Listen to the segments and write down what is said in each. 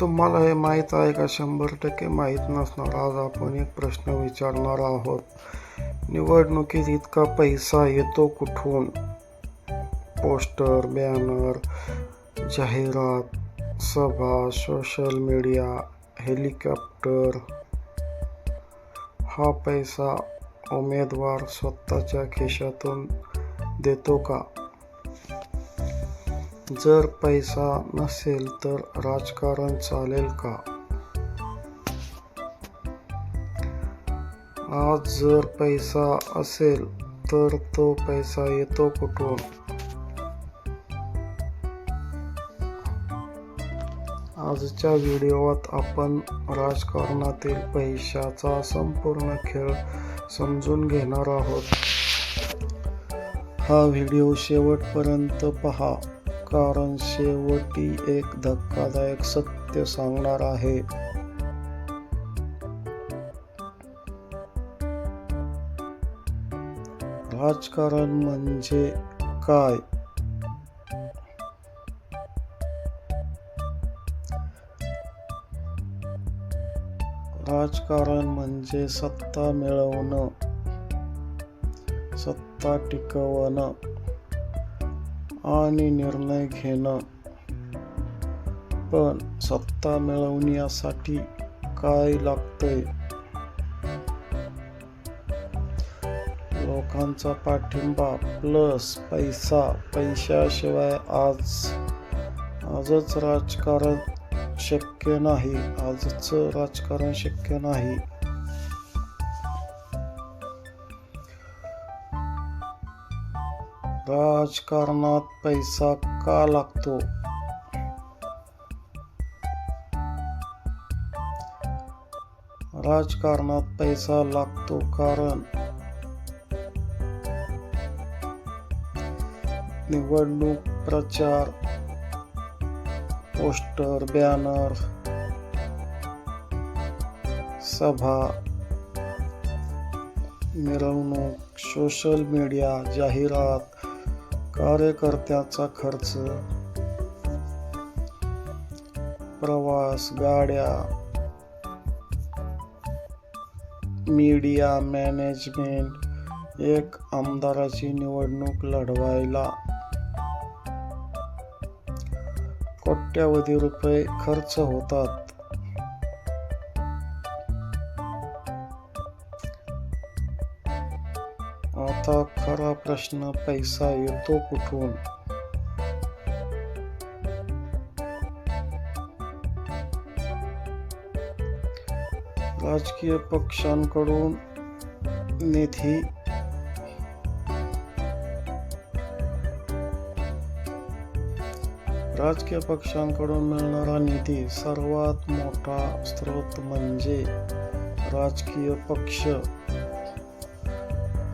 तुम्हाला हे माहीत आहे का? शंभर टक्के माहीत नसणार. आज आपण एक प्रश्न विचारणार आहोत. निवडणुकीत इतका पैसा येतो कुठून? पोस्टर बॅनर जाहिरात सभा सोशल मीडिया हेलिकॉप्टर. हा पैसा उमेदवार स्वतःच्या खिशातून देतो का? जर पैसा नसेल तर राजकारण चालेल का? आज जर पैसा असेल तर तो पैसा येतो कुठून? आजच्या व्हिडिओत आपण राजकारणातील पैशाचा संपूर्ण खेळ समजून घेणार आहोत. हा व्हिडिओ शेवटपर्यंत पहा. कारण शेवटी एक धक्कादायक सत्य सांगणार आहे. राजकारण म्हणजे काय? राजकारण म्हणजे सत्ता मिळवणं सत्ता टिकवणं. आणि निर्णय घेणं. पण सत्ता मिळवण्यासाठी काय लागतंय? लोकांचा पाठिंबा प्लस पैसा पैशाशिवाय आज आजच राजकारण शक्य नाही. आजचं राजकारण शक्य नाही. राजकारणात पैसा का लागतो? राजकारणात पैसा लागतो कारण निवडणूक प्रचार पोस्टर बॅनर सभा मिरवणूक सोशल मीडिया जाहिरात कार्यकर्त्याचा खर्च प्रवास गाड्या मीडिया मॅनेजमेंट एक आमदाराची निवडणूक लढवायला. कोट्यावधी रुपये खर्च होतात. आता खरा प्रश्न पैसा येतो कुठून? राजकीय पक्षांकडून निधी राजकीय पक्षांकडून मिळणारा निधी सर्वात मोठा स्रोत म्हणजे राजकीय पक्ष.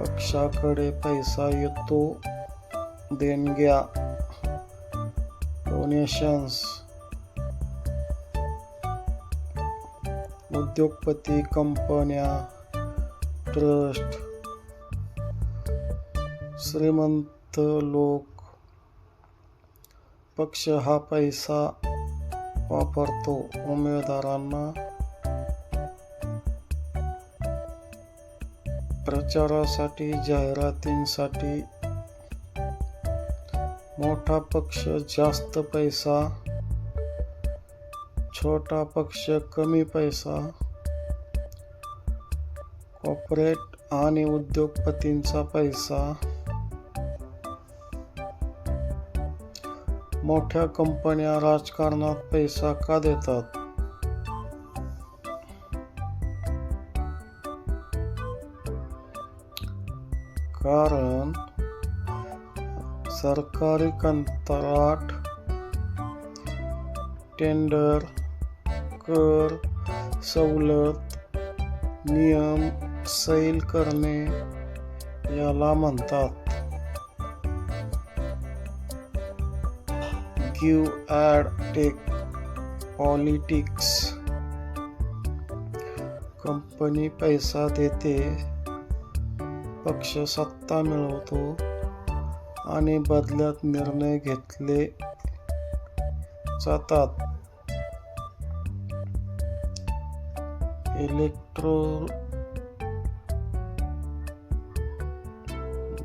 पक्षाकडे पैसा येतो देणग्या डोनेशन्स उद्योगपती कंपन्या ट्रस्ट. श्रीमंत लोक. पक्ष हा पैसा वापरतो. उमेदवारांना प्रचारासाठी जाहिरातींसाठी मोठा पक्ष जास्त पैसा छोटा पक्ष कमी पैसा कॉर्पोरेट आणि उद्योगपतींचा पैसा मोठ्या कंपन्या राजकारणात पैसा का देतात? कारण सरकारी कंत्राट टेंडर कर सवलत नियम सैल करणे याला म्हणतात. Give and take politics company पैसा देते. पक्ष सत्ता मिळवतो आणि बदल्यात निर्णय घेतले जातात. इलेक्ट्रो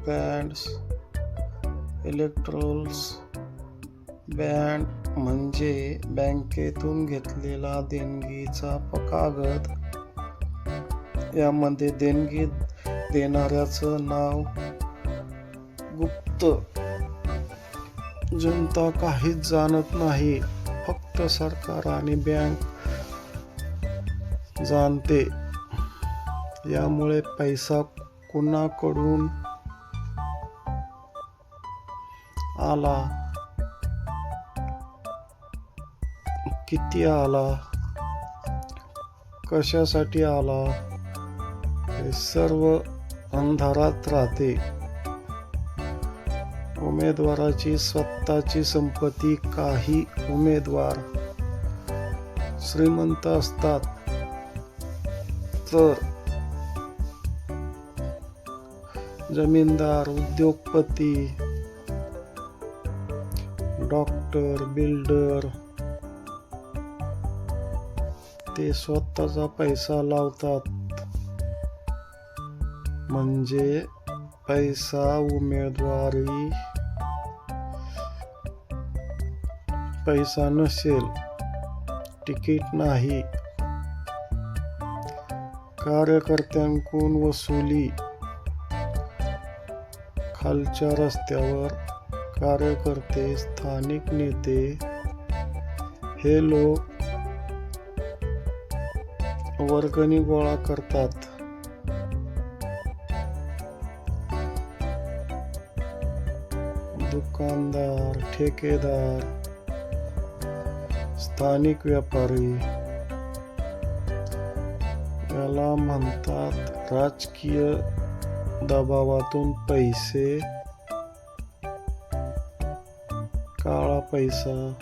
बँड्स इलेक्ट्रोल्स बँड म्हणजे बँकेतून घेतलेला देणगीचा कागद. यामध्ये देणगी देणाऱ्याचं नाव गुप्त. जनता काहीच जाणत नाही. फक्त सरकार आणि बँक जाणते. यामुळे पैसा कुणाकडून आला? किती आला? कशासाठी आला? हे सर्व अंधारात राहते. उमेदवाराची स्वतःची संपत्ती काही उमेदवार श्रीमंत असतात. तर जमीनदार उद्योगपती डॉक्टर बिल्डर ते स्वतःचा पैसा लावतात. म्हणजे पैसा उमेदवारी. पैसा नसेल तिकीट नाही. कार्यकर्त्यांकडून वसुली. खालच्या रस्त्यावर कार्यकर्ते स्थानिक नेते. हे लोक वर्गणी गोळा करतात. दुकानदार ठेकेदार स्थानिक व्यापारी याला म्हणतात राजकीय दबावातून पैसे काळा पैसा.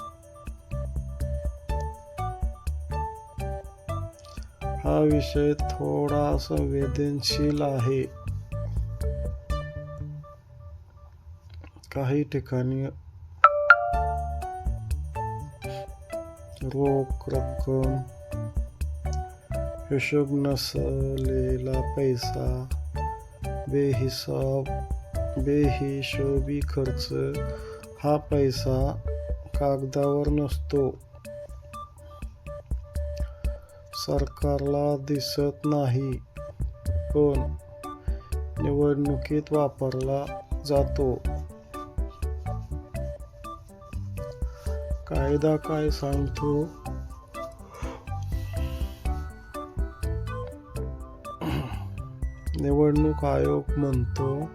हा विषय थोडा संवेदनशील आहे. काही ठिकाणी रोख रक्कम हिशोब नसलेला पैसा बेहिसाब बेहिशोबी खर्च हा पैसा कागदावर नसतो. सरकारला दिसत नाही पण निवडणुकीत वापरला जातो. कायदा काय सांगतो? निवडणूक आयोग म्हणतो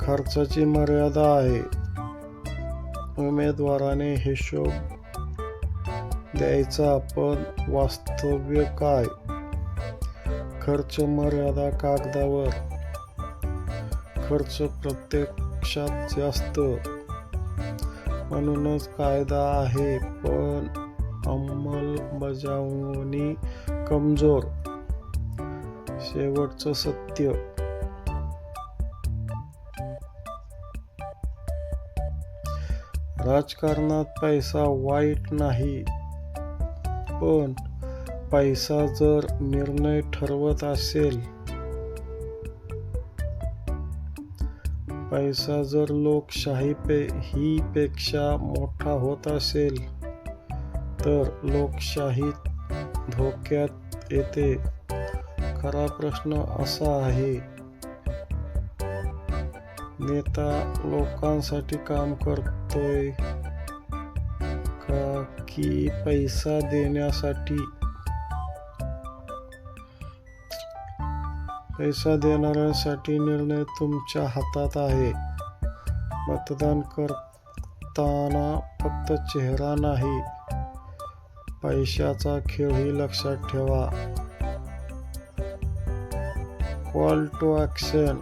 खर्चाची मर्यादा आहे. उमेदवाराने हिशोब द्यायचा पण वास्तव्य काय? खर्च मर्यादा कागदावर. खर्च प्रत्यक्षात जास्त. म्हणूनच कायदा आहे पण अंमलबजावणी कमजोर. शेवटचं सत्य. राजकारणात पैसा वाईट नाही पण पैसा जर निर्णय ठरवत असेल पैसा जर लोकशाही पे ही पेक्षा मोठा होत असेल तर लोकशाही धोक्यात येते. खरा प्रश्न असा आहे नेता लोकांसाठी काम करतोय का? की पैसा देण्यासाठी पैसा देणाऱ्यांसाठी निर्णय तुमच्या हातात आहे. मतदान करताना फक्त चेहरा नाही पैशाचा खेळही लक्षात ठेवा. कॉल टू ॲक्शन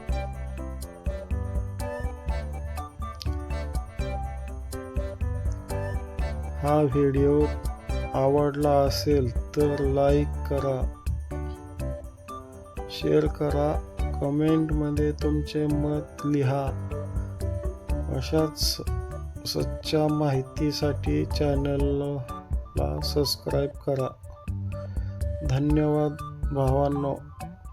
हा व्हिडिओ आवडला असेल तर लाईक करा. शेअर करा कमेंटमध्ये तुमचे मत लिहा. अशाच सच्च्या माहितीसाठी चॅनलला सबस्क्राईब करा. धन्यवाद भावांनो.